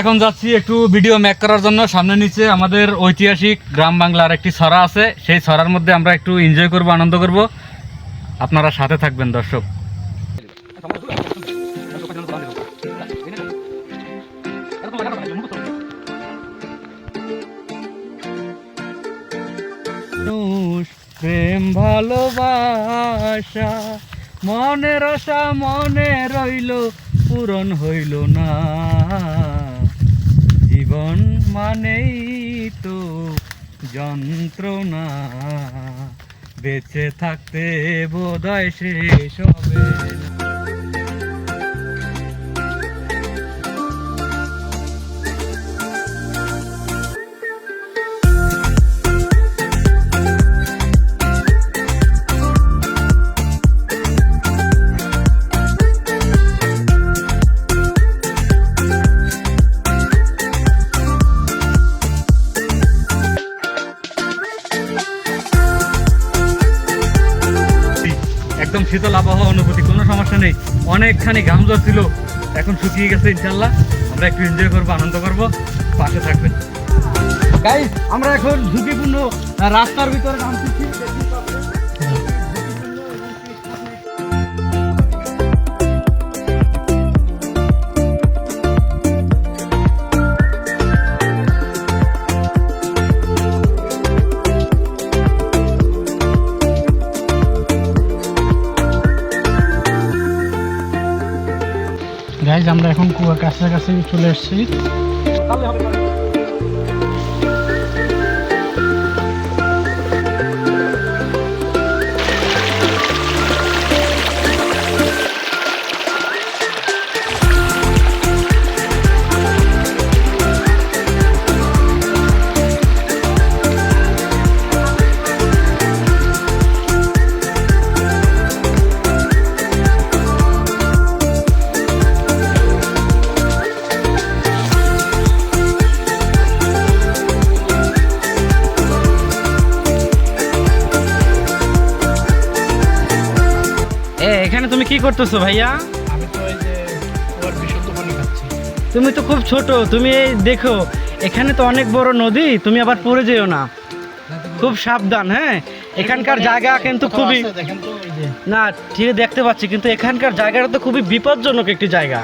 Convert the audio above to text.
এখন যাচ্ছি একটু ভিডিও মেক করার জন্য। সামনে নিচে আমাদের ঐতিহাসিক গ্রাম বাংলার একটি ছড়া আছে। সেই ছড়ার মধ্যে আমরা একটু এনজয় করব, আনন্দ করব। আপনারা সাথে থাকবেন, দর্শক। প্রেম, ভালোবাসা, মনের আশা মনে রইল, পূরণ হইল না। জীবন মানেই তো যন্ত্রণা বেঁচে থাকতে বোধহয় শেষ হবে না। একদম শীতল আবহাওয়া অনুভূতি, কোনো সমস্যা নেই। অনেকখানি ঘাম ছিল, এখন শুকিয়ে গেছে ইনশাল্লাহ। আমরা একটু এনজয় করব, আনন্দ করব, পাশে থাকবেন। তাই আমরা এখন ঝুঁকিপূর্ণ রাস্তার ভিতরে নামতেছি। গাইজ আমরা এখন কুয়া কাছাকাছি চলে এসেছি। এখানে তুমি কি করতেছো ভাইয়া? আমি তো এই যে কুয়ার বিশুদ্ধ পানি খাচ্ছি। তুমি তো খুব ছোট তুমি এই দেখো এখানে তো অনেক বড় নদী তুমি আবার পড়ে যেও না। খুব সাবধান হ্যাঁ? এখানকার জায়গা কিন্তু খুবই না ঠিক দেখতে পাচ্ছি কিন্তু এখানকার জায়গাটা তো খুবই বিপজ্জনক একটি জায়গা।